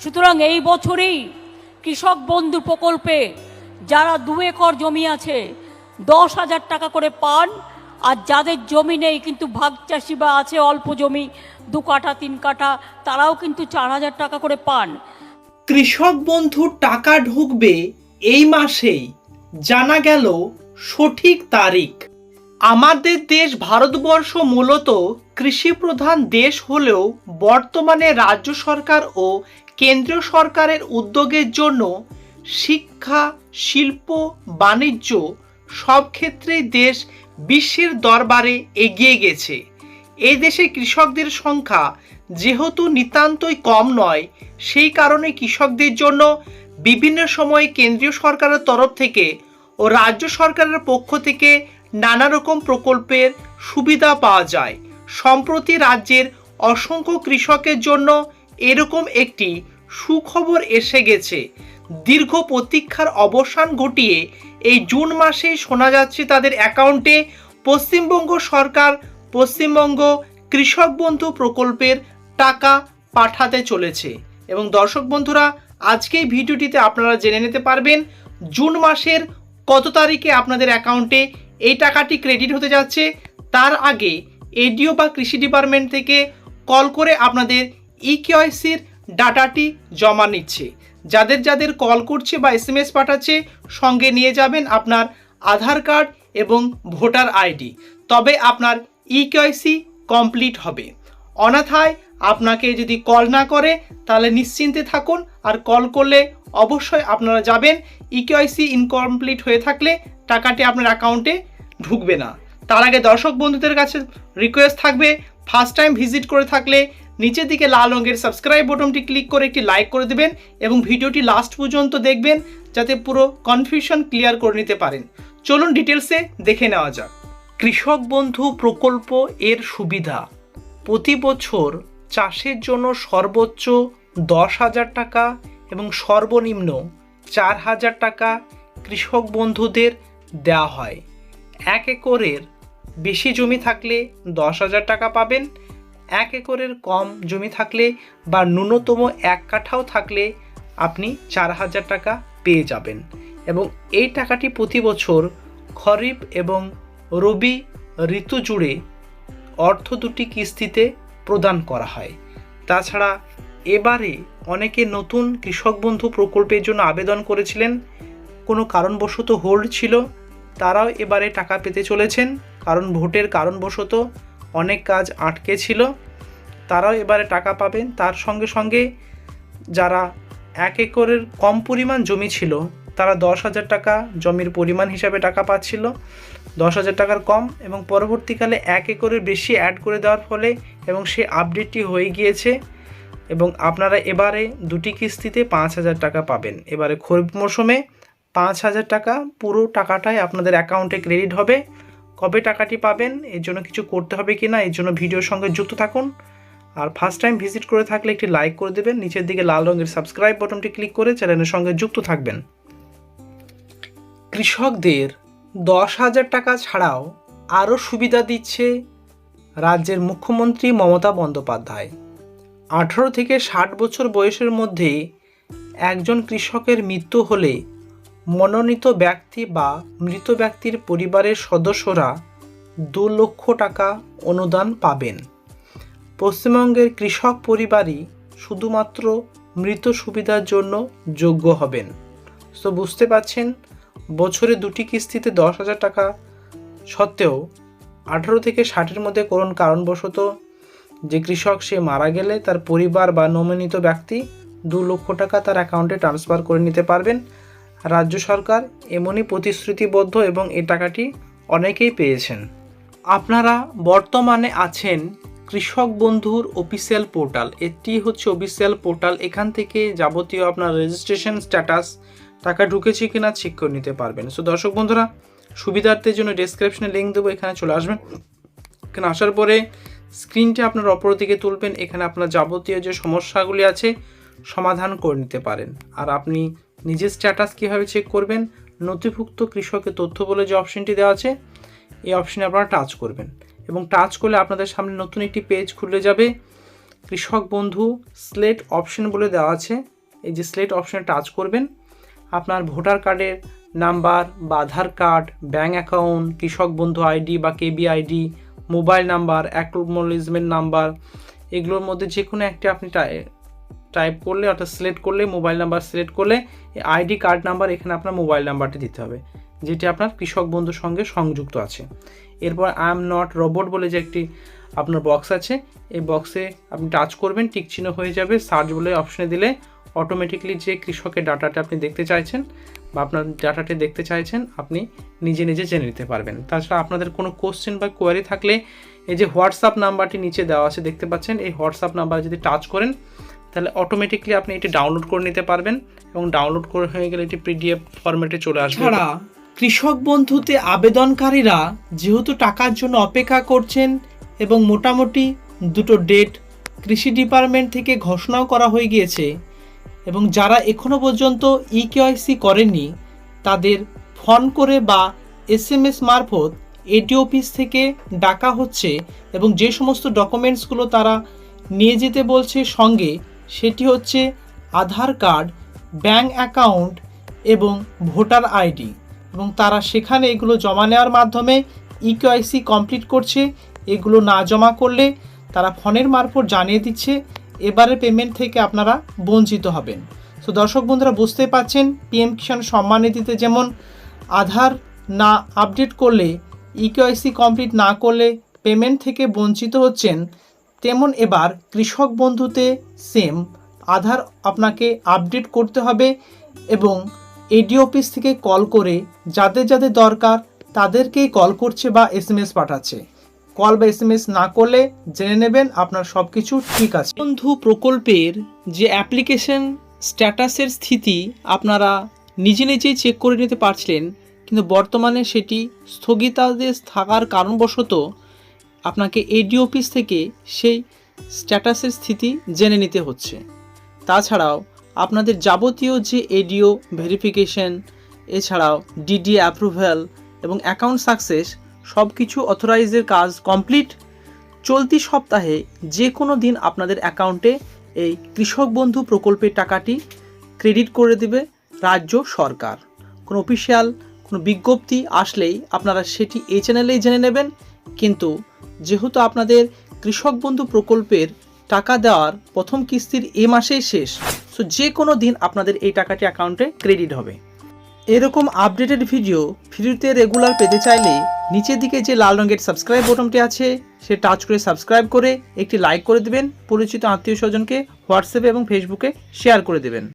সুতরাং এই বছরেই কৃষক বন্ধু প্রকল্পে যারা দু একর জমি আছে, দশ হাজার টাকা করে পান, আর যাদের জমি নেই কিন্তু ভাগ চাষি বা আছে অল্প জমি, দু কাঠা, তিন কাঠা, তারাও কিন্তু চার হাজার টাকা করে পান। কৃষক বন্ধু টাকা ঢুকবে এই মাসেই। জানা গেল সঠিক তারিখ। আমাদের দেশ ভারতবর্ষ মূলত কৃষি প্রধান দেশ হলেও বর্তমানে রাজ্য সরকার ও কেন্দ্রীয় সরকারের উদ্যোগের জন্য শিক্ষা, শিল্প, বাণিজ্য সব ক্ষেত্রেই দেশ বিশ্বের দরবারে এগিয়ে গেছে। এই দেশে কৃষকদের সংখ্যা যেহেতু নিতান্তই কম নয়, সেই কারণে কৃষকদের জন্য বিভিন্ন সময়ে কেন্দ্রীয় সরকারের তরফ থেকে ও রাজ্য সরকারের পক্ষ থেকে নানা রকম প্রকল্পের সুবিধা পাওয়া যায়। সম্প্রতি রাজ্যের অসংখ্য কৃষকের জন্য এরকম একটি সুখবর এসে গেছে। দীর্ঘ প্রতীক্ষার অবসান ঘটিয়ে এই জুন মাসে শোনা যাচ্ছে তাদের অ্যাকাউন্টে পশ্চিমবঙ্গ সরকার পশ্চিমবঙ্গ কৃষক বন্ধু প্রকল্পের টাকা পাঠাতে চলেছে। এবং দর্শক বন্ধুরা, আজকে ভিডিওটিতে আপনারা জেনে নিতে পারবেন জুন মাসের কত তারিখে আপনাদের অ্যাকাউন্টে এই টাকাটি ক্রেডিট হতে যাচ্ছে, তার আগে এডিও বা কৃষি ডিপার্টমেন্ট থেকে কল করে আপনাদের E ইকেওয়াইসির ডাটাটি জমা নিচ্ছে। যাদের যাদের কল করছে বা এস এম এস পাঠাচ্ছে, সঙ্গে নিয়ে যাবেন আপনার আধার কার্ড এবং ভোটার আইডি তবে আপনার E ইকেওয়াইসি কমপ্লিট হবে। অনাথায় আপনাকে যদি কল না করে, তাহলে নিশ্চিন্তে থাকুন আর কল করলে অবশ্যই আপনারা যাবেন। E ইকেওয়াইসি ইনকমপ্লিট হয়ে থাকলে টাকাটি আপনার অ্যাকাউন্টে ঢুকবে না। তার আগে দর্শক বন্ধুদের কাছে রিকোয়েস্ট থাকবে ফার্স্ট টাইম ভিজিট করে থাকলে নিচের দিকে লাল রঙের সাবস্ক্রাইব বটনটি ক্লিক করে একটি লাইক করে দেবেন এবং ভিডিওটি লাস্ট পর্যন্ত দেখবেন যাতে পুরো কনফিউশন ক্লিয়ার করে নিতে পারেন। চলুন ডিটেলসে দেখে নেওয়া যাক। কৃষক বন্ধু প্রকল্প এর সুবিধা। প্রতি বছর চাষের জন্য সর্বোচ্চ দশ হাজার টাকা এবং সর্বনিম্ন চার হাজার টাকা কৃষক বন্ধুদের দেওয়া হয়। এক একরের বেশি জমি থাকলে দশ হাজার টাকা পাবেন, এক একরের কম জমি থাকলে বা ন্যূনতম এক কাঠাও থাকলে আপনি চার হাজার টাকা পেয়ে যাবেন এবং এই টাকাটি প্রতি বছর খরিফ এবং রবি ঋতু জুড়ে অর্থ দুটি কিস্তিতে প্রদান করা হয়। তাছাড়া এবারে অনেকে নতুন কৃষক বন্ধু প্রকল্পের জন্য আবেদন করেছিলেন, কোনো কারণবশত হোল্ড ছিল তারাও এবারে টাকা পেতে চলেছেন, কারণ ভোটের কারণবশত অনেক কাজ আটকে ছিল। তারাও এবারে টাকা পাবেন। তার সঙ্গে সঙ্গে যারা এক একরের কম পরিমাণ জমি ছিল, তারা দশ হাজার টাকা জমির পরিমাণ হিসাবে টাকা পাচ্ছিল। দশ হাজার টাকার কম এবং পরবর্তীকালে এক একরের বেশি অ্যাড করে দেওয়ার ফলে এবং সে আপডেটটি হয়ে গিয়েছে এবং আপনারা এবারে দুটি কিস্তিতে পাঁচ হাজার টাকা পাবেন। এবারে খরিফ মরশুমে পাঁচ হাজার টাকা পুরো টাকাটাই আপনাদের অ্যাকাউন্টে ক্রেডিট হবে। কবে টাকাটি পাবেন, এর জন্য কিছু করতে হবে কি না এর জন্য ভিডিওর সঙ্গে যুক্ত থাকুন। আর ফার্স্ট টাইম ভিজিট করে থাকলে একটি লাইক করে দেবেন, নিচের দিকে লাল রঙের সাবস্ক্রাইব বটনটি ক্লিক করে চ্যানেলের সঙ্গে যুক্ত থাকবেন। কৃষকদের দশ হাজার টাকা ছাড়াও আরও সুবিধা দিচ্ছে রাজ্যের মুখ্যমন্ত্রী মমতা বন্দ্যোপাধ্যায়। আঠেরো থেকে ষাট বছর বয়সের মধ্যে একজন কৃষকের মৃত্যু হলে মনোনীত ব্যক্তি বা মৃত ব্যক্তির পরিবারের সদস্যরা দু লক্ষ টাকা অনুদান পাবেন। পশ্চিমবঙ্গের কৃষক পরিবারই শুধুমাত্র মৃত সুবিধার জন্য যোগ্য হবেন। তো বুঝতে পারছেন, বছরে দুটি কিস্তিতে দশ হাজার টাকা সত্ত্বেও আঠেরো থেকে ষাটের মধ্যে কোন কারণবশত যে কৃষক সে মারা গেলে তার পরিবার বা নমিনিত ব্যক্তি দু লক্ষ টাকা তার অ্যাকাউন্টে ট্রান্সফার করে নিতে পারবেন। রাজ্য সরকার এমনই প্রতিশ্রুতিবদ্ধ এবং এ টাকাটি অনেকেই পেয়েছেন। আপনারা বর্তমানে আছেন কৃষক বন্ধুর অফিসিয়াল পোর্টাল। এটি হচ্ছে অফিসিয়াল পোর্টাল। এখান থেকে যাবতীয় আপনার রেজিস্ট্রেশন স্ট্যাটাস টাকা ঢুকেছে কিনা চেক করে নিতে পারবেন। সো দর্শক বন্ধুরা, সুবিধার্থের জন্য ডেসক্রিপশনে লিঙ্ক দেবো, এখানে চলে আসবেন। এখানে আসার পরে স্ক্রিনটা আপনার অপর দিকে তুলবেন। এখানে আপনার যাবতীয় যে সমস্যাগুলি আছে, সমাধান করে নিতে পারেন। আর আপনি নিজের স্ট্যাটাস কীভাবে চেক করবেন, নথিভুক্ত কৃষকের তথ্য বলে যে অপশনটি দেওয়া আছে, এই অপশনে আপনারা টাচ করবেন। এবং টাচ করলে আপনাদের সামনে নতুন একটি পেজ খুলে যাবে। কৃষক বন্ধু স্লেট অপশন বলে দেওয়া আছে। এই যে স্লেট অপশনে টাচ করবেন। আপনার ভোটার কার্ডের নাম্বার বা আধার কার্ড ব্যাঙ্ক অ্যাকাউন্ট কৃষক বন্ধু আইডি বা KB ID mobile number acknowledgement number এগুলোর মধ্যে যে কোনো একটি আপনি টাইপ করলে অর্থাৎ সিলেক্ট করলে মোবাইল নাম্বার সিলেক্ট করলে আইডি কার্ড নাম্বার এখানে আপনার মোবাইল নাম্বারটি দিতে হবে, যেটি আপনার কৃষক বন্ধুর সঙ্গে সংযুক্ত আছে। এরপর আই এম নট রোবট বলে যে একটি আপনার বক্স আছে, এই বক্সে আপনি টাচ করবেন টিক চিহ্ন হয়ে যাবে সার্চ বলে অপশনে দিলে অটোমেটিকলি যে কৃষকের ডাটাটা আপনি দেখতে চাইছেন বা আপনার ডাটাটি দেখতে চাইছেন, আপনি নিজে নিজে জেনে নিতে পারবেন। তাছাড়া আপনাদের কোনো কোশ্চেন বা কোয়ারি থাকলে এই যে হোয়াটসঅ্যাপ নাম্বারটি নিচে দেওয়া আছে, দেখতে পাচ্ছেন, এই হোয়াটসঅ্যাপ নাম্বার যদি টাচ করেন তাহলে অটোমেটিকলি আপনি এটি ডাউনলোড করে নিতে পারবেন এবং ডাউনলোড করে হয়ে গেলে এটি পিডিএফ ফরম্যাটে চলে আসবে। কৃষক বন্ধুতে আবেদনকারীরা যেহেতু টাকার জন্য অপেক্ষা করছেন এবং মোটামুটি দুটো ডেট কৃষি ডিপার্টমেন্ট থেকে ঘোষণাও করা হয়ে গিয়েছে এবং যারা এখনও পর্যন্ত ই কেওয়াইসি করেননি, তাদের ফোন করে বা এস এম এস মারফত এডি অফিস থেকে ডাকা হচ্ছে এবং যে সমস্ত ডকুমেন্টসগুলো তারা নিয়ে যেতে বলছে সঙ্গে সেটি হচ্ছে আধার কার্ড ব্যাঙ্ক অ্যাকাউন্ট এবং ভোটার আইডি এবং তারা সেখানে এগুলো জমা নেওয়ার মাধ্যমে ইকেআইসি কমপ্লিট করছে। এগুলো না জমা করলে তারা ফোনের মারফত জানিয়ে দিচ্ছে। এবারে পেমেন্ট থেকে আপনারা বঞ্চিত হবেন। তো দর্শক বন্ধুরা বুঝতে পাচ্ছেন পিএম কিষাণ সম্মান নিধিতে যেমন আধার না আপডেট করলে ইকেআইসি কমপ্লিট না করলে পেমেন্ট থেকে বঞ্চিত হচ্ছেন তেমন এবার কৃষক বন্ধুতে সেম আধার আপনাকে আপডেট করতে হবে এবং এডি অফিস থেকে কল করে যাদের যাদের দরকার তাদেরকেই কল করছে বা এস পাঠাচ্ছে। কল বা এস এস না করলে জেনে নেবেন আপনার সব কিছু ঠিক আছে। বন্ধু প্রকল্পের যে অ্যাপ্লিকেশন স্ট্যাটাসের স্থিতি আপনারা নিজে নিজেই চেক করে নিতে পারছিলেন, কিন্তু বর্তমানে সেটি স্থগিতাদেশ থাকার কারণবশত আপনাকে এডি অফিস থেকে সেই স্ট্যাটাসের স্থিতি জেনে নিতে হচ্ছে। তাছাড়াও, আপনাদের যাবতীয় যে এডিও ভেরিফিকেশন, এছাড়াও ডিডি অ্যাপ্রুভ্যাল এবং অ্যাকাউন্ট সাকসেস সব কিছু অথরাইজের কাজ কমপ্লিট। চলতি সপ্তাহে যে কোনো দিন আপনাদের অ্যাকাউন্টে এই কৃষক বন্ধু প্রকল্পের টাকাটি ক্রেডিট করে দেবে রাজ্য সরকার। কোনো অফিসিয়াল, কোনো বিজ্ঞপ্তি আসলেই আপনারা সেটি এই চ্যানেলেই জেনে নেবেন। কিন্তু যেহেতু আপনাদের কৃষক বন্ধু প্রকল্পের টাকা দেওয়ার প্রথম কিস্তির এ মাসেই শেষ সো যে কোনো দিন আপনাদের এই টাকাটি অ্যাকাউন্টে ক্রেডিট হবে। এরকম আপডেটেড ভিডিও ফ্রিতে রেগুলার পেতে চাইলে নিচের দিকে যে লাল রঙের সাবস্ক্রাইব বটনটি আছে, সে টাচ করে সাবস্ক্রাইব করে একটি লাইক করে দেবেন, পরিচিত আত্মীয় স্বজনকে হোয়াটসঅ্যাপে এবং ফেসবুকে শেয়ার করে দেবেন।